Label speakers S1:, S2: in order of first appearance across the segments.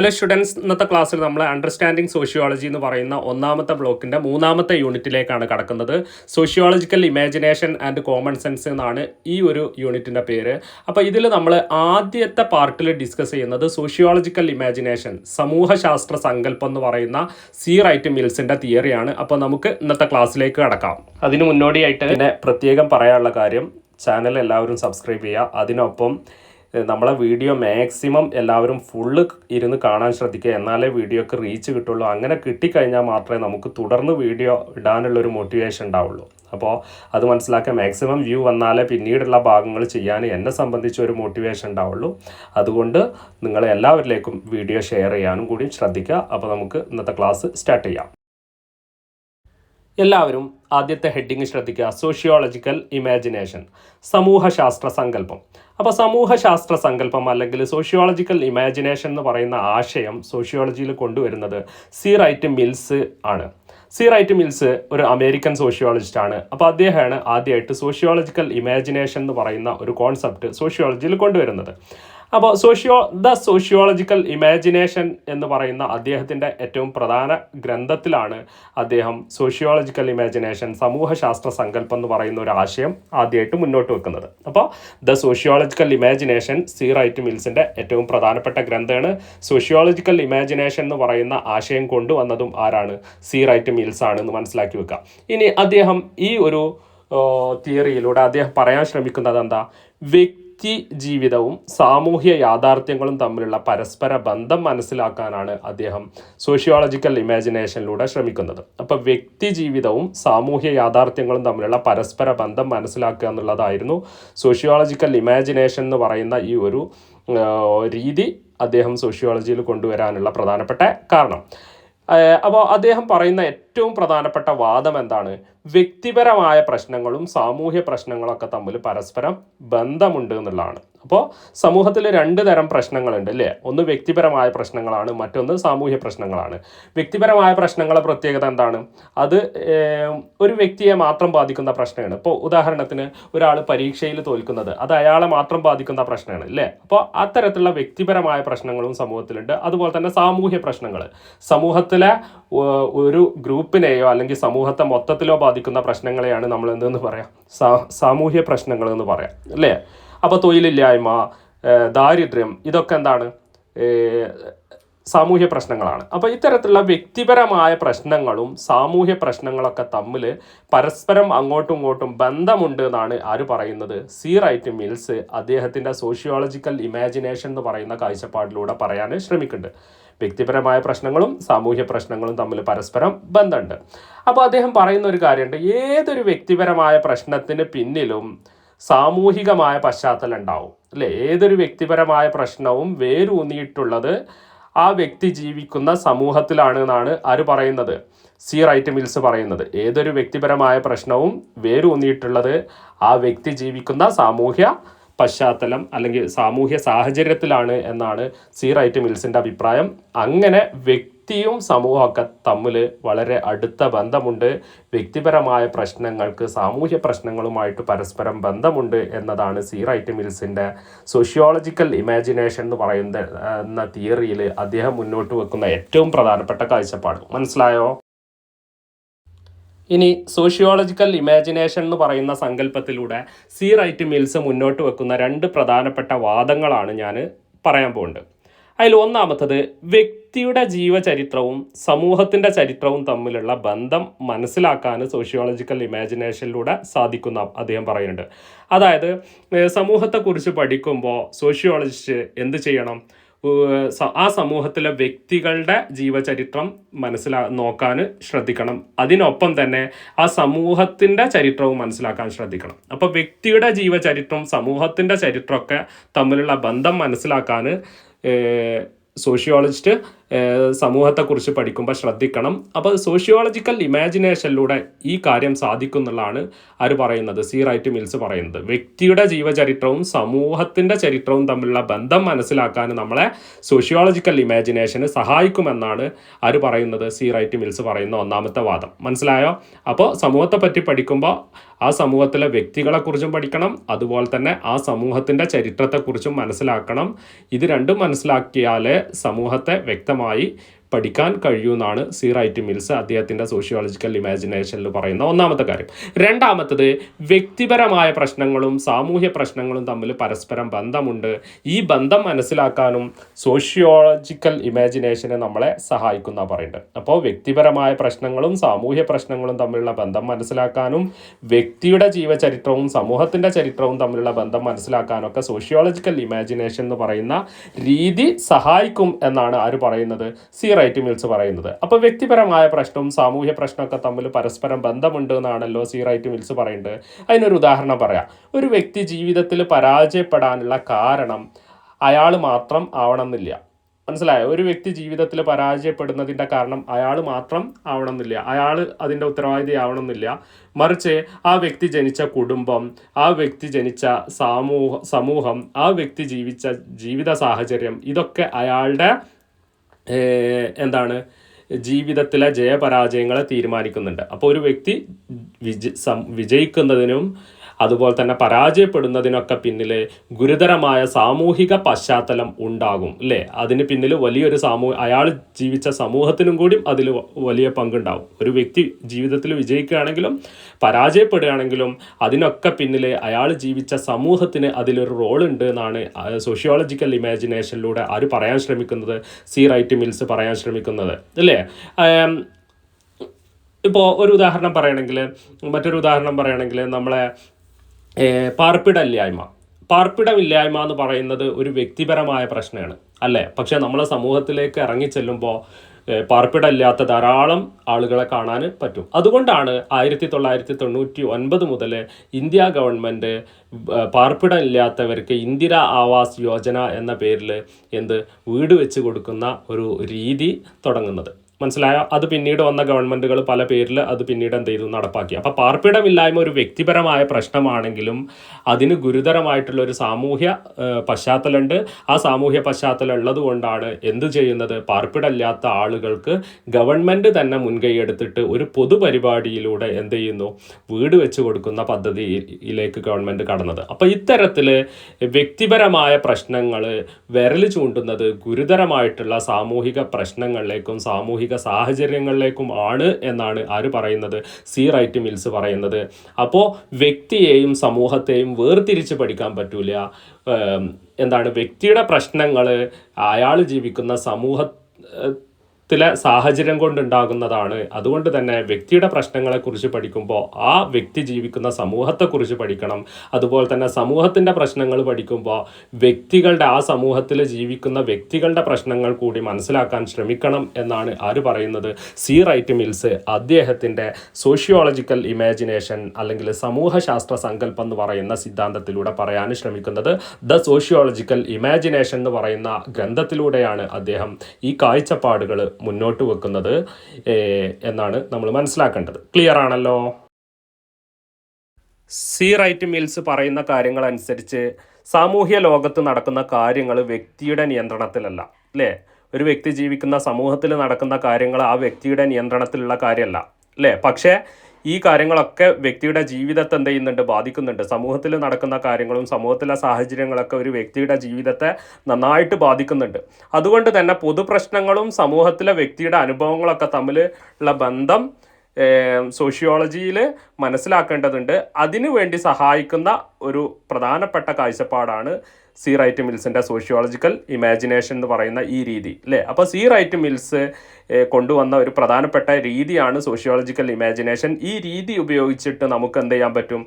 S1: Hello students ഇന്നത്തെ ക്ലാസ്സിൽ നമ്മൾ അണ്ടർസ്റ്റാൻഡിങ് സോഷ്യോളജി എന്ന് പറയുന്ന ഒന്നാമത്തെ ബ്ലോക്കിന്റെ മൂന്നാമത്തെ യൂണിറ്റിലേക്കാണ് കടക്കുന്നത്. Sociological imagination and common sense എന്നാണ് ഈ ഒരു യൂണിറ്റിന്റെ പേര്. അപ്പോൾ ഇതിൽ നമ്മൾ ആദ്യത്തെ പാർട്ടിൽ ഡിസ്കസ് ചെയ്യുന്നത് സോഷ്യോളജിക്കൽ ഇമാജിനേഷൻ സമൂഹശാസ്ത്ര സങ്കല്പം എന്ന് പറയുന്ന സി റൈറ്റ് മിൽസിന്റെ തിയറിയാണ് അപ്പോൾ നമുക്ക് ഇന്നത്തെ ക്ലാസ്സിലേക്ക് കടക്കാം. അതിന് മുന്നോടിയായിട്ട് പിന്നെ പ്രത്യേകം പറയാനുള്ള കാര്യം ചാനൽ എല്ലാവരും സബ്സ്ക്രൈബ് ചെയ്യുക. അതിനൊപ്പം നമ്മളെ വീഡിയോ മാക്സിമം എല്ലാവരും ഫുള്ള് ഇരുന്ന് കാണാൻ ശ്രദ്ധിക്കുക. എന്നാലേ വീഡിയോക്ക് റീച്ച് കിട്ടുള്ളൂ. അങ്ങനെ കിട്ടിക്കഴിഞ്ഞാൽ മാത്രമേ നമുക്ക് തുടർന്ന് വീഡിയോ ഇടാനുള്ള ഒരു മോട്ടിവേഷൻ ഉണ്ടാവുള്ളൂ. അപ്പോൾ അത് മനസ്സിലാക്കാൻ മാക്സിമം വ്യൂ വന്നാലേ പിന്നീടുള്ള ഭാഗങ്ങൾ ചെയ്യാൻ എന്നെ സംബന്ധിച്ച് ഒരു മോട്ടിവേഷൻ ഉണ്ടാവുള്ളൂ. അതുകൊണ്ട് നിങ്ങൾ എല്ലാവരിലേക്കും വീഡിയോ ഷെയർ ചെയ്യാനും കൂടി ശ്രദ്ധിക്കുക. അപ്പോൾ നമുക്ക് ഇന്നത്തെ ക്ലാസ് സ്റ്റാർട്ട് ചെയ്യാം. എല്ലാവരും ആദ്യത്തെ ഹെഡിങ് ശ്രദ്ധിക്കുക. Sociological imagination. സമൂഹശാസ്ത്ര സങ്കല്പം. അപ്പോൾ സമൂഹശാസ്ത്ര സങ്കല്പം അല്ലെങ്കിൽ സോഷ്യോളജിക്കൽ ഇമാജിനേഷൻ എന്ന് പറയുന്ന ആശയം സോഷ്യോളജിയിൽ കൊണ്ടുവരുന്നത് സി റൈറ്റ് മിൽസ് ആണ്. സി റൈറ്റ് മിൽസ് ഒരു അമേരിക്കൻ സോഷ്യോളജിസ്റ്റ് ആണ്. അപ്പോൾ അദ്ദേഹമാണ് ആദ്യമായിട്ട് സോഷ്യോളജിക്കൽ ഇമാജിനേഷൻ എന്ന് പറയുന്ന ഒരു കോൺസെപ്റ്റ് സോഷ്യോളജിയിൽ കൊണ്ടുവരുന്നത്. അപ്പോൾ സോഷ്യോ ദ സോഷ്യോളജിക്കൽ ഇമാജിനേഷൻ എന്ന് പറയുന്ന അദ്ദേഹത്തിന്റെ ഏറ്റവും പ്രധാന ഗ്രന്ഥത്തിലാണ് അദ്ദേഹം സോഷ്യോളജിക്കൽ ഇമാജിനേഷൻ സമൂഹശാസ്ത്ര സങ്കല്പം എന്ന് പറയുന്ന ഒരു ആശയം ആദ്യമായിട്ട് മുന്നോട്ട് വെക്കുന്നത്. അപ്പോൾ the sociological imagination C Wright മിൽസിന്റെ ഏറ്റവും പ്രധാനപ്പെട്ട ഗ്രന്ഥമാണ്. സോഷ്യോളജിക്കൽ ഇമാജിനേഷൻ എന്ന് പറയുന്ന ആശയം കൊണ്ടുവന്നതും ആരാണ്? സി റൈറ്റ് മിൽസ് ആണെന്ന് മനസ്സിലാക്കി വെക്കുക. ഇനി അദ്ദേഹം ഈ ഒരു തിയറിയിലൂടെ അദ്ദേഹം പറയാൻ ശ്രമിക്കുന്നത് എന്താ? വ്യക്തി ജീവിതവും സാമൂഹ്യ യാഥാർത്ഥ്യങ്ങളും തമ്മിലുള്ള പരസ്പര ബന്ധം മനസ്സിലാക്കാനാണ് അദ്ദേഹം സോഷ്യോളജിക്കൽ ഇമാജിനേഷനിലൂടെ ശ്രമിക്കുന്നത്. അപ്പോൾ വ്യക്തി ജീവിതവും സാമൂഹ്യ യാഥാർത്ഥ്യങ്ങളും തമ്മിലുള്ള പരസ്പര ബന്ധം മനസ്സിലാക്കുക എന്നുള്ളതായിരുന്നു സോഷ്യോളജിക്കൽ ഇമാജിനേഷൻ എന്ന് പറയുന്ന ഈ ഒരു രീതി അദ്ദേഹം സോഷ്യോളജിയിൽ കൊണ്ടുവരാനുള്ള പ്രധാനപ്പെട്ട കാരണം. അപ്പോൾ അദ്ദേഹം പറയുന്ന ഏറ്റവും പ്രധാനപ്പെട്ട വാദം എന്താണ്? വ്യക്തിപരമായ പ്രശ്നങ്ങളും സാമൂഹ്യ പ്രശ്നങ്ങളൊക്കെ തമ്മിൽ പരസ്പരം ബന്ധമുണ്ട് എന്നുള്ളതാണ്. അപ്പോൾ സമൂഹത്തിൽ രണ്ട് തരം പ്രശ്നങ്ങളുണ്ട് അല്ലേ? ഒന്ന് വ്യക്തിപരമായ പ്രശ്നങ്ങളാണ് മറ്റൊന്ന് സാമൂഹ്യ പ്രശ്നങ്ങളാണ്. വ്യക്തിപരമായ പ്രശ്നങ്ങളെ പ്രത്യേകത എന്താണ്? അത് ഒരു വ്യക്തിയെ മാത്രം ബാധിക്കുന്ന പ്രശ്നമാണ്. ഇപ്പോൾ ഉദാഹരണത്തിന് ഒരാൾ പരീക്ഷയിൽ തോൽക്കുന്നത് അത് അയാളെ മാത്രം ബാധിക്കുന്ന പ്രശ്നമാണ് അല്ലേ? അപ്പോൾ അത്തരത്തിലുള്ള വ്യക്തിപരമായ പ്രശ്നങ്ങളും സമൂഹത്തിലുണ്ട്. അതുപോലെ തന്നെ സാമൂഹ്യ പ്രശ്നങ്ങൾ സമൂഹത്തിലെ ഒരു ഗ്രൂപ്പിനെയോ അല്ലെങ്കിൽ സമൂഹത്തെ മൊത്തത്തിലോ ബാധിക്കുന്ന പ്രശ്നങ്ങളെയാണ് നമ്മൾ എന്തെന്ന് പറയാം സാമൂഹ്യ പ്രശ്നങ്ങൾ എന്ന് പറയാം. അല്ലേ? അപ്പോൾ തൊഴിലില്ലായ്മ ദാരിദ്ര്യം ഇതൊക്കെ എന്താണ്? സാമൂഹ്യ പ്രശ്നങ്ങളാണ്. അപ്പോൾ ഇത്തരത്തിലുള്ള വ്യക്തിപരമായ പ്രശ്നങ്ങളും സാമൂഹ്യ പ്രശ്നങ്ങളൊക്കെ തമ്മിൽ പരസ്പരം അങ്ങോട്ടും ഇങ്ങോട്ടും ബന്ധമുണ്ട് എന്നാണ് ആര് പറയുന്നത്? സി റൈറ്റ് മിൽസ് അദ്ദേഹത്തിന്റെ സോഷ്യോളജിക്കൽ ഇമാജിനേഷൻ എന്ന് പറയുന്ന കാഴ്ചപ്പാടിലൂടെ പറയാൻ ശ്രമിക്കുന്നുണ്ട്. വ്യക്തിപരമായ പ്രശ്നങ്ങളും സാമൂഹ്യ പ്രശ്നങ്ങളും തമ്മിൽ പരസ്പരം ബന്ധമുണ്ട്. അപ്പോൾ അദ്ദേഹം പറയുന്ന ഒരു കാര്യമുണ്ട്. ഏതൊരു വ്യക്തിപരമായ പ്രശ്നത്തിന് പിന്നിലും സാമൂഹികമായ പശ്ചാത്തലം ഉണ്ടാവും അല്ലേ? ഏതൊരു വ്യക്തിപരമായ പ്രശ്നവും വേരൂന്നിയിട്ടുള്ളത് ആ വ്യക്തി ജീവിക്കുന്ന സമൂഹത്തിലാണ് എന്നാണ് ആര് പറയുന്നത്? സി റൈറ്റ് മിൽസ് പറയുന്നത്. ഏതൊരു വ്യക്തിപരമായ പ്രശ്നവും വേരൂന്നിയിട്ടുള്ളത് ആ വ്യക്തി ജീവിക്കുന്ന സാമൂഹ്യ പശ്ചാത്തലം അല്ലെങ്കിൽ സാമൂഹ്യ സാഹചര്യത്തിലാണ് എന്നാണ് സി റൈറ്റ് മിൽസിന്റെ അഭിപ്രായം. അങ്ങനെ വ്യക്തിയും സമൂഹമൊക്കെ തമ്മിൽ വളരെ അടുത്ത ബന്ധമുണ്ട്. വ്യക്തിപരമായ പ്രശ്നങ്ങൾക്ക് സാമൂഹ്യ പ്രശ്നങ്ങളുമായിട്ട് പരസ്പരം ബന്ധമുണ്ട് എന്നതാണ് സി റൈറ്റ് മിൽസിന്റെ സോഷ്യോളജിക്കൽ ഇമാജിനേഷൻ എന്ന് പറയുന്ന എന്ന തിയറിയിൽ അദ്ദേഹം മുന്നോട്ട് വെക്കുന്ന ഏറ്റവും പ്രധാനപ്പെട്ട കാഴ്ചപ്പാട്. മനസ്സിലായോ? ഇനി സോഷ്യോളജിക്കൽ ഇമാജിനേഷൻ എന്ന് പറയുന്ന സങ്കല്പത്തിലൂടെ സി റൈറ്റ് മിൽസ് മുന്നോട്ട് വെക്കുന്ന രണ്ട് പ്രധാനപ്പെട്ട വാദങ്ങളാണ് ഞാൻ പറയാൻ പോകുന്നത്. അതിൽ ഒന്നാമത്തത് വ്യക്തിയുടെ ജീവചരിത്രവും സമൂഹത്തിന്റെ ചരിത്രവും തമ്മിലുള്ള ബന്ധം മനസ്സിലാക്കാൻ സോഷ്യോളജിക്കൽ ഇമാജിനേഷനിലൂടെ സാധിക്കുന്ന അദ്ദേഹം പറയുന്നുണ്ട്. അതായത് സമൂഹത്തെക്കുറിച്ച് പഠിക്കുമ്പോൾ സോഷ്യോളജിസ്റ്റ് എന്ത് ചെയ്യണം? ആ സമൂഹത്തിലെ വ്യക്തികളുടെ ജീവചരിത്രം മനസ്സിലാ നോക്കാൻ ശ്രദ്ധിക്കണം. അതിനൊപ്പം തന്നെ ആ സമൂഹത്തിന്റെ ചരിത്രവും മനസ്സിലാക്കാൻ ശ്രദ്ധിക്കണം. അപ്പോൾ വ്യക്തിയുടെ ജീവചരിത്രം സമൂഹത്തിന്റെ ചരിത്രമൊക്കെ തമ്മിലുള്ള ബന്ധം മനസ്സിലാക്കാൻ സോഷ്യോളജിസ്റ്റ് സമൂഹത്തെക്കുറിച്ച് പഠിക്കുമ്പോൾ ശ്രദ്ധിക്കണം. അപ്പോൾ സോഷ്യോളജിക്കൽ ഇമാജിനേഷനിലൂടെ ഈ കാര്യം സാധിക്കും എന്നുള്ളതാണ് ആര് പറയുന്നത്? സി റൈറ്റ് മിൽസ് പറയുന്നത്. വ്യക്തിയുടെ ജീവചരിത്രവും സമൂഹത്തിന്റെ ചരിത്രവും തമ്മിലുള്ള ബന്ധം മനസ്സിലാക്കാൻ നമ്മളെ സോഷ്യോളജിക്കൽ ഇമാജിനേഷന് സഹായിക്കുമെന്നാണ് ആര് പറയുന്നത്? സി റൈറ്റ് മിൽസ് പറയുന്ന ഒന്നാമത്തെ വാദം. മനസ്സിലായോ? അപ്പോൾ സമൂഹത്തെ പറ്റി പഠിക്കുമ്പോൾ ആ സമൂഹത്തിലെ വ്യക്തികളെക്കുറിച്ചും പഠിക്കണം അതുപോലെ തന്നെ ആ സമൂഹത്തിന്റെ ചരിത്രത്തെക്കുറിച്ചും മനസ്സിലാക്കണം. ഇത് രണ്ടും മനസ്സിലാക്കിയാലേ സമൂഹത്തെ വ്യക്തമായി കാരണമായി പഠിക്കാൻ കഴിയുമെന്നാണ് സി റൈറ്റ് മിൽസ് അദ്ദേഹത്തിന്റെ സോഷ്യോളജിക്കൽ ഇമാജിനേഷനിൽ പറയുന്ന ഒന്നാമത്തെ കാര്യം. രണ്ടാമത്തത് വ്യക്തിപരമായ പ്രശ്നങ്ങളും സാമൂഹ്യ പ്രശ്നങ്ങളും തമ്മിൽ പരസ്പരം ബന്ധമുണ്ട്. ഈ ബന്ധം മനസ്സിലാക്കാനും സോഷ്യോളജിക്കൽ ഇമാജിനേഷനെ നമ്മളെ സഹായിക്കുന്ന പറയുന്നത്. അപ്പോൾ വ്യക്തിപരമായ പ്രശ്നങ്ങളും സാമൂഹ്യ പ്രശ്നങ്ങളും തമ്മിലുള്ള ബന്ധം മനസ്സിലാക്കാനും വ്യക്തിയുടെ ജീവചരിത്രവും സമൂഹത്തിന്റെ ചരിത്രവും തമ്മിലുള്ള ബന്ധം മനസ്സിലാക്കാനൊക്കെ സോഷ്യോളജിക്കൽ ഇമാജിനേഷൻ എന്ന് പറയുന്ന രീതി സഹായിക്കും എന്നാണ് ആര് പറയുന്നത്? സി റൈറ്റ് മിൽസ് പറയുന്നത്. അപ്പോൾ വ്യക്തിപരമായ പ്രശ്നവും സാമൂഹ്യ പ്രശ്നമൊക്കെ തമ്മിൽ പരസ്പരം ബന്ധമുണ്ട് എന്നാണല്ലോ സി റൈറ്റ് മിൽസ് പറയുന്നത്. അതിനൊരു ഉദാഹരണം പറയാം. ഒരു വ്യക്തി ജീവിതത്തിൽ പരാജയപ്പെടാനുള്ള കാരണം അയാൾ മാത്രം ആവണമെന്നില്ല. മനസ്സിലായോ? ഒരു വ്യക്തി ജീവിതത്തിൽ പരാജയപ്പെടുന്നതിന്റെ കാരണം അയാൾ മാത്രം ആവണമെന്നില്ല. അയാൾ അതിന്റെ ഉത്തരവാദിതി ആവണമെന്നില്ല. മറിച്ച് ആ വ്യക്തി ജനിച്ച കുടുംബം ആ വ്യക്തി ജനിച്ച സമൂഹ സമൂഹം ആ വ്യക്തി ജീവിച്ച ജീവിത സാഹചര്യം ഇതൊക്കെ അയാളുടെ എന്താണ്? ജീവിതത്തിലെ ജയപരാജയങ്ങളെ തീരുമാനിക്കുന്നുണ്ട്. അപ്പോൾ ഒരു വ്യക്തി വിജ സം വിജയിക്കുന്നതിനും അതുപോലെ തന്നെ പരാജയപ്പെടുന്നതിനൊക്കെ പിന്നിൽ ഗുരുതരമായ സാമൂഹിക പശ്ചാത്തലം ഉണ്ടാകും അല്ലേ? അതിന് പിന്നിൽ വലിയൊരു സമൂഹ അയാൾ ജീവിച്ച സമൂഹത്തിനും കൂടി അതിൽ വലിയ പങ്കുണ്ടാവും. ഒരു വ്യക്തി ജീവിതത്തിൽ വിജയിക്കുകയാണെങ്കിലും പരാജയപ്പെടുകയാണെങ്കിലും അതിനൊക്കെ പിന്നിൽ അയാൾ ജീവിച്ച സമൂഹത്തിന് അതിലൊരു റോൾ ഉണ്ട് എന്നാണ് സോഷ്യോളജിക്കൽ ഇമാജിനേഷനിലൂടെ ആര് പറയാൻ ശ്രമിക്കുന്നത്? സി റൈറ്റ് മിൽസ് പറയാൻ ശ്രമിക്കുന്നത് അല്ലേ? ഇപ്പോൾ ഒരു ഉദാഹരണം പറയുകയാണെങ്കിൽ മറ്റൊരു ഉദാഹരണം പറയുകയാണെങ്കിൽ നമ്മളെ പാർപ്പിടമില്ലായ്മ. പാർപ്പിടമില്ലായ്മ എന്ന് പറയുന്നത് ഒരു വ്യക്തിപരമായ പ്രശ്നമാണ് അല്ലേ? പക്ഷേ നമ്മളെ സമൂഹത്തിലേക്ക് ഇറങ്ങി ചെല്ലുമ്പോൾ പാർപ്പിടമില്ലാത്ത ധാരാളം ആളുകളെ കാണാൻ പറ്റും. അതുകൊണ്ടാണ് ആയിരത്തി തൊള്ളായിരത്തി തൊണ്ണൂറ്റി ഒൻപത് മുതൽ ഇന്ത്യ ഗവൺമെന്റ് പാർപ്പിടമില്ലാത്തവർക്ക് ഇന്ദിര ആവാസ് യോജന എന്ന പേരിൽ എന്ത് വീട് വെച്ച് കൊടുക്കുന്ന ഒരു രീതി തുടങ്ങുന്നത്. മനസ്സിലായോ? അത് പിന്നീട് വന്ന ഗവൺമെന്റുകൾ പല പേരിൽ അത് പിന്നീട് എന്ത് ചെയ്തു? നടപ്പാക്കി. അപ്പോൾ പാർപ്പിടമില്ലായ്മ ഒരു വ്യക്തിപരമായ പ്രശ്നമാണെങ്കിലും അതിന് ഗുരുതരമായിട്ടുള്ള ഒരു സാമൂഹ്യ പശ്ചാത്തലമുണ്ട്. ആ സാമൂഹ്യ പശ്ചാത്തലം ഉള്ളത് കൊണ്ടാണ് എന്ത് ചെയ്യുന്നത്? പാർപ്പിടമില്ലാത്ത ആളുകൾക്ക് ഗവൺമെന്റ് തന്നെ മുൻകൈ എടുത്തിട്ട് ഒരു പൊതുപരിപാടിയിലൂടെ എന്ത് ചെയ്യുന്നു? വീട് വെച്ച് കൊടുക്കുന്ന പദ്ധതിയിലേക്ക് ഗവൺമെന്റ് കടന്നത്. അപ്പോൾ ഇത്തരത്തിൽ വ്യക്തിപരമായ പ്രശ്നങ്ങൾ വിരൽ ചൂണ്ടുന്നത് ഗുരുതരമായിട്ടുള്ള സാമൂഹിക പ്രശ്നങ്ങളിലേക്കും സാമൂഹിക സാമൂഹിക സാഹചര്യങ്ങളിലേക്കും ആണ് എന്നാണ് ആര് പറയുന്നത്? സി റൈറ്റ് മിൽസ് പറയുന്നത്. അപ്പോൾ വ്യക്തിയെയും സമൂഹത്തെയും വേർതിരിച്ച് പഠിക്കാൻ പറ്റൂല. എന്താണ് വ്യക്തിയുടെ പ്രശ്നങ്ങൾ അയാൾ ജീവിക്കുന്ന സമൂഹ ത്തിലെ സാഹചര്യം കൊണ്ടുണ്ടാകുന്നതാണ്. അതുകൊണ്ട് തന്നെ വ്യക്തിയുടെ പ്രശ്നങ്ങളെക്കുറിച്ച് പഠിക്കുമ്പോൾ ആ വ്യക്തി ജീവിക്കുന്ന സമൂഹത്തെക്കുറിച്ച് പഠിക്കണം. അതുപോലെ തന്നെ സമൂഹത്തിന്റെ പ്രശ്നങ്ങൾ പഠിക്കുമ്പോൾ വ്യക്തികളുടെ ആ സമൂഹത്തിൽ ജീവിക്കുന്ന വ്യക്തികളുടെ പ്രശ്നങ്ങൾ കൂടി മനസ്സിലാക്കാൻ ശ്രമിക്കണം എന്നാണ് ആര് പറയുന്നത്? സി റൈറ്റ് മിൽസ് അദ്ദേഹത്തിന്റെ സോഷ്യോളജിക്കൽ ഇമാജിനേഷൻ അല്ലെങ്കിൽ സമൂഹശാസ്ത്ര സങ്കല്പം എന്ന് പറയുന്ന സിദ്ധാന്തത്തിലൂടെ പറയാൻ ശ്രമിക്കുന്നത് ദ സോഷ്യോളജിക്കൽ ഇമാജിനേഷൻ എന്ന് പറയുന്ന ഗ്രന്ഥത്തിലൂടെയാണ് അദ്ദേഹം ഈ കാഴ്ചപ്പാടുകൾ മുന്നോട്ട് വെക്കുന്നത് എന്നാണ് നമ്മൾ മനസ്സിലാക്കേണ്ടത്. ക്ലിയർ ആണല്ലോ? സി റൈറ്റ് മിൽസ് പറയുന്ന കാര്യങ്ങൾ അനുസരിച്ച് സാമൂഹ്യ ലോകത്ത് നടക്കുന്ന കാര്യങ്ങൾ വ്യക്തിയുടെ നിയന്ത്രണത്തിലല്ല അല്ലേ? ഒരു വ്യക്തി ജീവിക്കുന്ന സമൂഹത്തിൽ നടക്കുന്ന കാര്യങ്ങൾ ആ വ്യക്തിയുടെ നിയന്ത്രണത്തിലുള്ള കാര്യമല്ല അല്ലേ? പക്ഷേ ഈ കാര്യങ്ങളൊക്കെ വ്യക്തിയുടെ ജീവിതത്തെ എന്ത് ചെയ്യുന്നുണ്ട്? ബാധിക്കുന്നുണ്ട്. സമൂഹത്തിൽ നടക്കുന്ന കാര്യങ്ങളും സമൂഹത്തിലെ സാഹചര്യങ്ങളൊക്കെ ഒരു വ്യക്തിയുടെ ജീവിതത്തെ നന്നായിട്ട് ബാധിക്കുന്നുണ്ട്. അതുകൊണ്ട് തന്നെ പൊതുപ്രശ്നങ്ങളും സമൂഹത്തിലെ വ്യക്തിയുടെ അനുഭവങ്ങളൊക്കെ തമ്മിൽ ഉള്ള ബന്ധം സോഷ്യോളജിയിൽ മനസ്സിലാക്കേണ്ടതുണ്ട്. അതിനു വേണ്ടി സഹായിക്കുന്ന ഒരു പ്രധാനപ്പെട്ട കാഴ്ചപ്പാടാണ് സി റൈറ്റ് മിൽസിന്റെ സോഷ്യോളജിക്കൽ ഇമാജിനേഷൻ എന്ന് പറയുന്ന ഈ രീതി അല്ലേ? അപ്പോൾ സി റൈറ്റ് മിൽസ് കൊണ്ടുവന്ന ഒരു പ്രധാനപ്പെട്ട രീതിയാണ് സോഷ്യോളജിക്കൽ ഇമാജിനേഷൻ ഈ രീതി ഉപയോഗിച്ചിട്ട് നമുക്ക് എന്ത് ചെയ്യാൻ പറ്റും?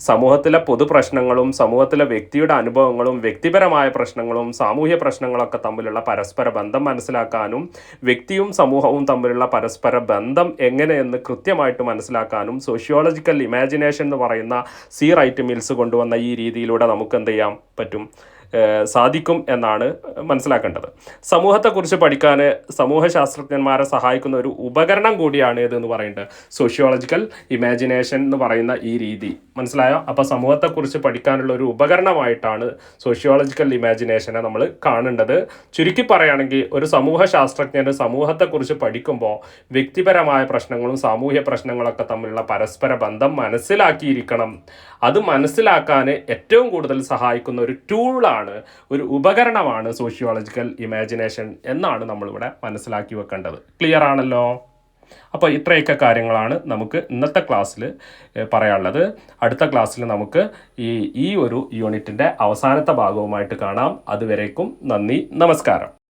S1: സമൂഹത്തിലെ പൊതുപ്രശ്നങ്ങളും സമൂഹത്തിലെ വ്യക്തിയുടെ അനുഭവങ്ങളും വ്യക്തിപരമായ പ്രശ്നങ്ങളും സാമൂഹ്യ പ്രശ്നങ്ങളൊക്കെ തമ്മിലുള്ള പരസ്പര ബന്ധം മനസ്സിലാക്കാനും വ്യക്തിയും സമൂഹവും തമ്മിലുള്ള പരസ്പര ബന്ധം എങ്ങനെയെന്ന് കൃത്യമായിട്ട് മനസ്സിലാക്കാനും സോഷ്യോളജിക്കൽ ഇമാജിനേഷൻ എന്ന് പറയുന്ന സി റൈറ്റ് മിൽസ് കൊണ്ടുവന്ന ഈ രീതിയിലൂടെ നമുക്ക് എന്ത് ചെയ്യാൻ പറ്റും? സാധിക്കും എന്നാണ് മനസ്സിലാക്കേണ്ടത്. സമൂഹത്തെക്കുറിച്ച് പഠിക്കാൻ സമൂഹശാസ്ത്രജ്ഞന്മാരെ സഹായിക്കുന്ന ഒരു ഉപകരണം കൂടിയാണ് ഇത് എന്ന് പറയുന്നത്. സോഷ്യോളജിക്കൽ ഇമാജിനേഷൻ എന്ന് പറയുന്ന ഈ രീതി. മനസ്സിലായോ? അപ്പോൾ സമൂഹത്തെക്കുറിച്ച് പഠിക്കാനുള്ള ഒരു ഉപകരണമായിട്ടാണ് സോഷ്യോളജിക്കൽ ഇമാജിനേഷനെ നമ്മൾ കാണേണ്ടത്. ചുരുക്കി പറയുകയാണെങ്കിൽ ഒരു സമൂഹ ശാസ്ത്രജ്ഞന് സമൂഹത്തെക്കുറിച്ച് പഠിക്കുമ്പോൾ വ്യക്തിപരമായ പ്രശ്നങ്ങളും സാമൂഹ്യ പ്രശ്നങ്ങളൊക്കെ തമ്മിലുള്ള പരസ്പര ബന്ധം മനസ്സിലാക്കിയിരിക്കണം. അത് മനസ്സിലാക്കാൻ ഏറ്റവും കൂടുതൽ സഹായിക്കുന്ന ഒരു ടൂളാണ് ഒരു ഉപകരണമാണ് സോഷ്യോളജിക്കൽ ഇമാജിനേഷൻ എന്നാണ് നമ്മളിവിടെ മനസ്സിലാക്കി വെക്കേണ്ടത്. ക്ലിയർ ആണല്ലോ? അപ്പോൾ ഇത്രയൊക്കെ കാര്യങ്ങളാണ് നമുക്ക് ഇന്നത്തെ ക്ലാസ്സിൽ പറയാനുള്ളത്. അടുത്ത ക്ലാസ്സിൽ നമുക്ക് ഈ ഈ ഒരു യൂണിറ്റിന്റെ അവസാനത്തെ ഭാഗവുമായിട്ട് കാണാം. അതുവരേക്കും നന്ദി നമസ്കാരം.